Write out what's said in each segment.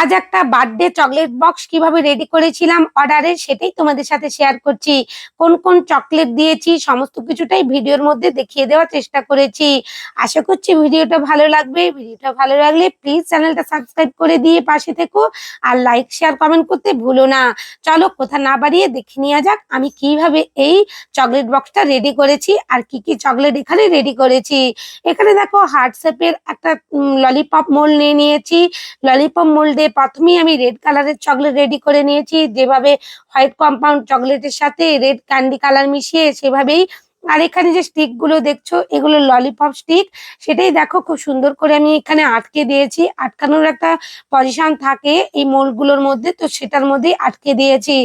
আজ একটা birthday chocolate box কীভাবে রেডি করেছিলাম অর্ডারে সেটাই তোমাদের সাথে শেয়ার করছি। কোন কোন চকলেট দিয়েছি, সমস্ত কিছুটাই ভিডিওর মধ্যে দেখিয়ে দেওয়ার চেষ্টা করেছি। আশা করছি ভিডিওটা ভালো লাগবে। ভিডিওটা ভালো লাগলে প্লিজ চ্যানেলটা সাবস্ক্রাইব করে দিয়ে পাশে থেকো আর লাইক শেয়ার কমেন্ট করতে ভুলো না। চলো কোথা না বাড়িয়ে দেখে নেওয়া যাক আমি কীভাবে এই চকলেট বক্সটা রেডি করেছি আর কি কি চকলেট এখানে রেডি করেছি। এখানে দেখো হার্ট শেপের একটা ললিপপ মোল্ড নিয়ে নিয়েছি। ললিপপ মোল্ডে প্রথমেই আমি রেড কালারের চকলেট রেডি করে নিয়েছি। যেভাবে হোয়াইট কম্পাউন্ড চকলেটের সাথে রেড ক্যান্ডি কালার মিশিয়ে সেভাবেই আর এখানে যে স্টিকগুলো দেখছ, এগুলো ললিপপ স্টিক সেটাই দেখো খুব সুন্দর করে আমি এখানে আটকে দিয়েছি। আটকানোর একটা পজিশন থাকে এই মোল্ডগুলোর মধ্যে, তো সেটার মধ্যেই আটকে দিয়েছি।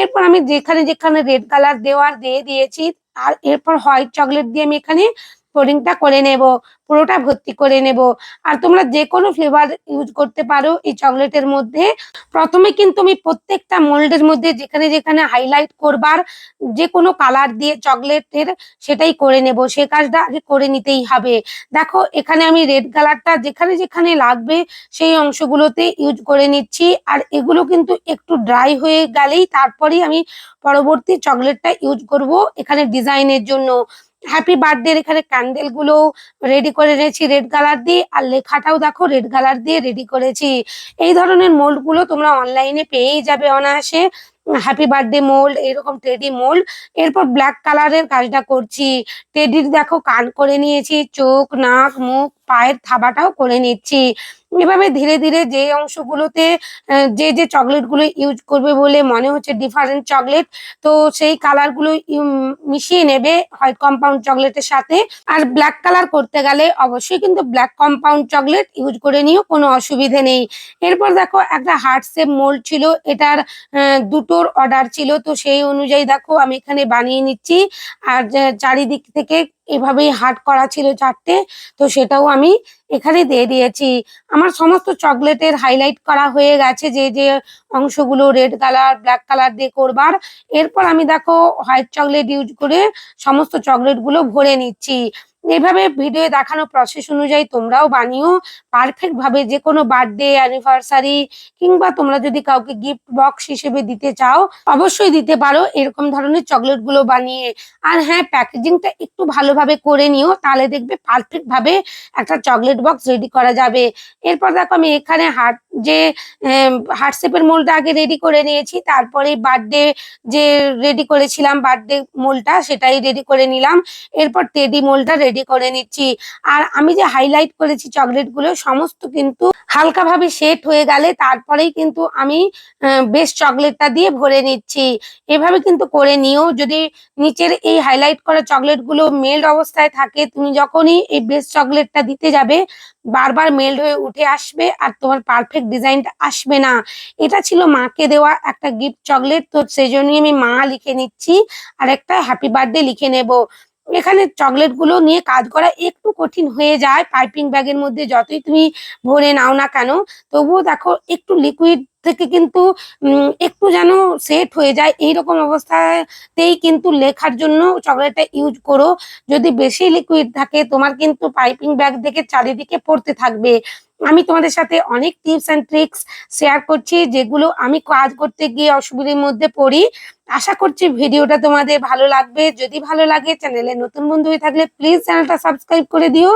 এরপর আমি যেখানে যেখানে রেড কালার দেওয়ার দিয়ে দিয়েছি, আর এরপর হোয়াইট চকলেট দিয়ে আমি এখানে কোডিংটা করে নেব, পুরোটা ভর্তি করে নেব। আর তোমরা যে কোনো ফ্লেভার ইউজ করতে পারো এই চকলেটের মধ্যে। প্রথমে কিন্তু আমি প্রত্যেকটা মোল্ডের মধ্যে যেখানে যেখানে হাইলাইট করবার যে কোনো কালার দিয়ে চকলেটের সেটাই করে নেব। সে কাজটা আগে করে নিতেই হবে। দেখো, এখানে আমি রেড কালারটা যেখানে যেখানে লাগবে সেই অংশগুলোতে ইউজ করে নিচ্ছি। আর এগুলো কিন্তু একটু ড্রাই হয়ে গেলেই তারপরেই আমি পরবর্তী চকলেটটা ইউজ করব এখানে ডিজাইনের জন্য। হ্যাপি বার্থডে এখানে ক্যান্ডেলগুলো রেডি করে রেখেছি রেড কালার দিয়ে। আর লেখাটাও দেখো রেড কালার দিয়ে রেডি করেছি। এই ধরনের মোল্ডগুলো তোমরা অনলাইনে পেয়েই যাবে অনায়াসে। হ্যাপি বার্থডে মোল্ড এরকম টেডি মোল্ড এরপর ব্ল্যাক কালারের কাজটা করছি। টেডির দেখো কান করে নিয়েছি, চোখ, নাক, মুখ। পায়ের থাবাটাও করে নিচ্ছি। এভাবে ধীরে ধীরে যে অংশগুলোতে যে যে চকলেটগুলো ইউজ করবে বলে মনে হচ্ছে ডিফারেন্ট চকলেট, তো সেই কালারগুলো ইউ- মিশিয়ে নেবে হোয়াইট কম্পাউন্ড চকলেটের সাথে। আর ব্ল্যাক কালার করতে গেলে অবশ্যই কিন্তু ব্ল্যাক কম্পাউন্ড চকলেট ইউজ করে নিও, কোনো অসুবিধে নেই। এরপর দেখো, একটা হার্ট শেপ মোল্ড ছিল, এটার দুটোর অর্ডার ছিল, তো সেই অনুযায়ী দেখো, আমি এখানে বানিয়ে নিচ্ছি। আর চারিদিক থেকে এভাবেই হাট করা ছিল চারটে, তো সেটাও আমি এখানে দিয়ে দিয়েছি। আমার সমস্ত চকলেটের হাইলাইট করা হয়ে গেছে, যে যে অংশগুলো রেড কালার ব্ল্যাক কালার দিয়ে করবার। এরপর আমি দেখো হোয়াইট চকলেট ইউজ করে সমস্ত চকলেটগুলো ভরে নিচ্ছি। এইভাবে ভিডিও দেখানো প্রসেস অনুযায়ী তোমরাও বানিও। পারফেক্ট ভাবে যে কোনো বার্থডে অ্যানিভার্সারি কিংবা তোমরা যদি কাউকে গিফট বক্স হিসেবে দিতে চাও, অবশ্যই দিতে পারো। এরকম ধরনের চকলেটগুলো বানিয়ে। আর হ্যাঁ প্যাকেজিংটা একটু ভালোভাবে করে নিও, তাহলে দেখবে পারফেক্ট ভাবে একটা চকলেট বক্স রেডি করা যাবে। এরপর দেখো আমি এখানে হার্ট যে হার্ট শেপের মোলটা আগে রেডি করে নিয়েছি তারপরে বার্থডে যে রেডি করেছিলাম বার্থডে মোলটা সেটাই রেডি করে নিলাম। এরপর টেডি মোলটা রেডি করে নিচ্ছি। আর আমি যে হাইলাইট করেছি চকলেটগুলো, সমস্ত কিন্তু হালকা ভাবে সেট হয়ে গেলে তারপরেই কিন্তু আমি বেশ চকলেটটা দিয়ে ভরে নিচ্ছি। এভাবে কিন্তু করে নিও। যদি নিচের এই হাইলাইট করা চকলেটগুলো মেল্ড অবস্থায় থাকে, তুমি যখনই এই বেস চকলেটটা দিতে যাবে, বারবার মেল্ড হয়ে উঠে আসবে আর তোমার পারফেক্ট ডিজাইনটা আসবে না। এটা ছিল মাকে দেওয়া একটা গিফট চকলেট তো সেই জন্যই আমি মা লিখে নিচ্ছি। আর একটা হ্যাপি বার্থডে লিখে নেব। এখানে চকলেটগুলো নিয়ে কাজ করা একটু কঠিন হয়ে যায়। পাইপিং ব্যাগের মধ্যে যতই তুমি ভরে নাও না কেন, তবুও দেখো একটু লিকুইড থেকে কিন্তু একটু যেন সেট হয়ে যায়। এইরকম অবস্থাতেই কিন্তু লেখার জন্য চকলেটটা ইউজ করো। যদি বেশি লিকুইড থাকে, তোমার কিন্তু পাইপিং ব্যাগ দেখে চারিদিকে পড়তে থাকবে। আমি তোমাদের সাথে অনেক টিপস অ্যান্ড ট্রিক্স শেয়ার করছি, যেগুলো আমি কাজ করতে গিয়ে অসুবিধার মধ্যে পড়ি। আশা করছি ভিডিওটা তোমাদের ভালো লাগবে। যদি ভালো লাগে চ্যানেলে নতুন বন্ধু হয়ে থাকলে প্লিজ চ্যানেলটা সাবস্ক্রাইব করে দিও।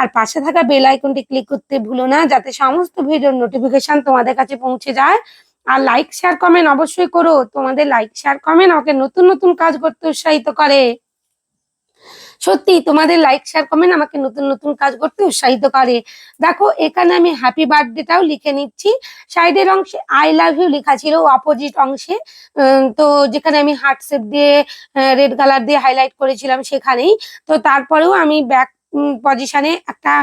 আর পাশে থাকা বেল আইকনটি ক্লিক করতে ভুলো না, যাতে সমস্ত ভিডিওর নোটিফিকেশন তোমাদের কাছে পৌঁছে যায়। আর লাইক শেয়ার কমেন্ট অবশ্যই করো। তোমাদের লাইক শেয়ার কমেন্ট আমাকে নতুন নতুন কাজ করতে উৎসাহিত করে। সত্যি তোমাদের লাইক শেয়ার কমেন্ট আমাকে নতুন নতুন কাজ করতে উৎসাহিত করে। দেখো, এখানে আমি হ্যাপি বার্থডেটাও লিখে নিচ্ছি। সাইডের অংশে আই লাভ ইউ লেখা ছিল অপোজিট অংশে। তো যেখানে আমি হার্ট শেপ দিয়ে রেড কালার দিয়ে হাইলাইট করেছিলাম সেখানেই। তো তারপরেও আমি ব্যাক পজিশনে একটা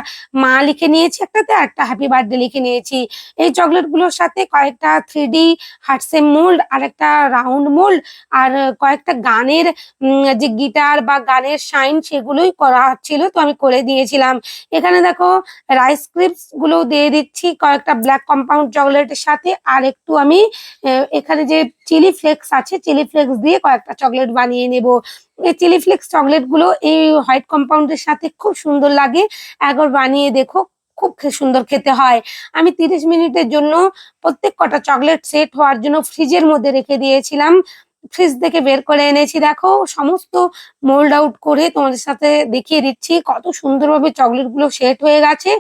মা লিখে নিয়েছি একটাতে একটা হ্যাপি বার্থডে লিখে নিয়েছি। এই চকলেটগুলোর সাথে কয়েকটা three D heart shape mould আর একটা রাউন্ড মোল্ড আর কয়েকটা গানের যে গিটার বা গানের সাইন সেগুলোই করা ছিল তো আমি করে দিয়েছিলাম। এখানে দেখো রাইস ক্রিপসগুলো দিয়ে দিচ্ছি, কয়েকটা ব্ল্যাক কম্পাউন্ড চকলেটের সাথে আর একটু আমি এখানে যে চিলি ফ্লেক্স আছে, চিলি ফ্লেক্স দিয়ে কয়েকটা চকলেট বানিয়ে নেব। এই চিলি ফ্লেক্স চকলেটগুলো এই হোয়াইট কম্পাউন্ডের সাথে খুব সুন্দর লাগে। একবার বানিয়ে দেখো, খুব সুন্দর খেতে হয়। আমি তিরিশ মিনিটের জন্য প্রত্যেক কটা চকলেট সেট হওয়ার জন্য ফ্রিজের মধ্যে রেখে দিয়েছিলাম। ফ্রিজ থেকে বের করে এনেছি। দেখো, সমস্ত মোল্ড আউট করে তোমাদের সাথে দেখিয়ে দিচ্ছি কত সুন্দরভাবে চকলেটগুলো সেট হয়ে গেছে।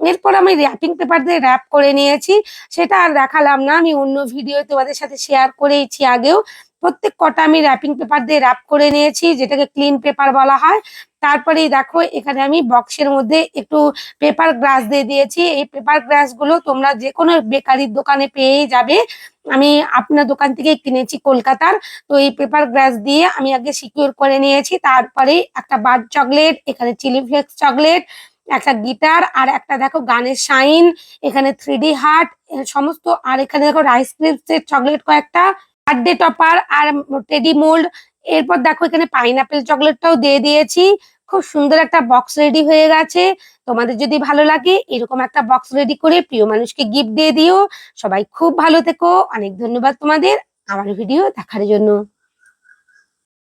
এরপর আমি র্যাপিং পেপার দিয়ে র্যাপ করে নিয়েছি। সেটা আর দেখালাম না, আমি অন্য ভিডিও তোমাদের সাথে শেয়ার করেছি আগেও। প্রত্যেক কটা আমি র্যাপিং পেপার দিয়ে র্যাপ করে নিয়েছি, যেটাকে ক্লিন পেপার বলা হয়। তারপরেই দেখো, এখানে আমি বক্সের মধ্যে একটু পেপার গ্লাস দিয়ে দিয়েছি। এই পেপার গ্লাসগুলো তোমরা যে কোনো বেকারির দোকানে পেয়ে যাবে। আমি আপনার দোকান থেকে কিনেছি কলকাতার। তো এই পেপার গ্লাস দিয়ে আমি আগে সিকিউর করে নিয়েছি। তারপরে একটা বার্ড চকলেট এখানে চিলি ফ্লেক্স চকলেট একটা গিটার আর একটা দেখো গানের শাইন, এখানে থ্রি ডি হার্ট সমস্ত, আর এখানে দেখো রাইস ক্রিপসের চকলেট কয়েকটা বার্থডে টপার আর টেডি মোল্ড এরপর দেখো এখানে পাইনাপেল চকলেটটাও দিয়ে দিয়েছি, খুব সুন্দর একটা বক্স রেডি হয়ে গেছে, তোমাদের যদি ভালো লাগে এরকম একটা বক্স রেডি করে প্রিয় মানুষকে গিফট দিয়ে দিও, সবাই খুব ভালো থেকো, অনেক ধন্যবাদ তোমাদের আমার ভিডিও দেখার জন্য।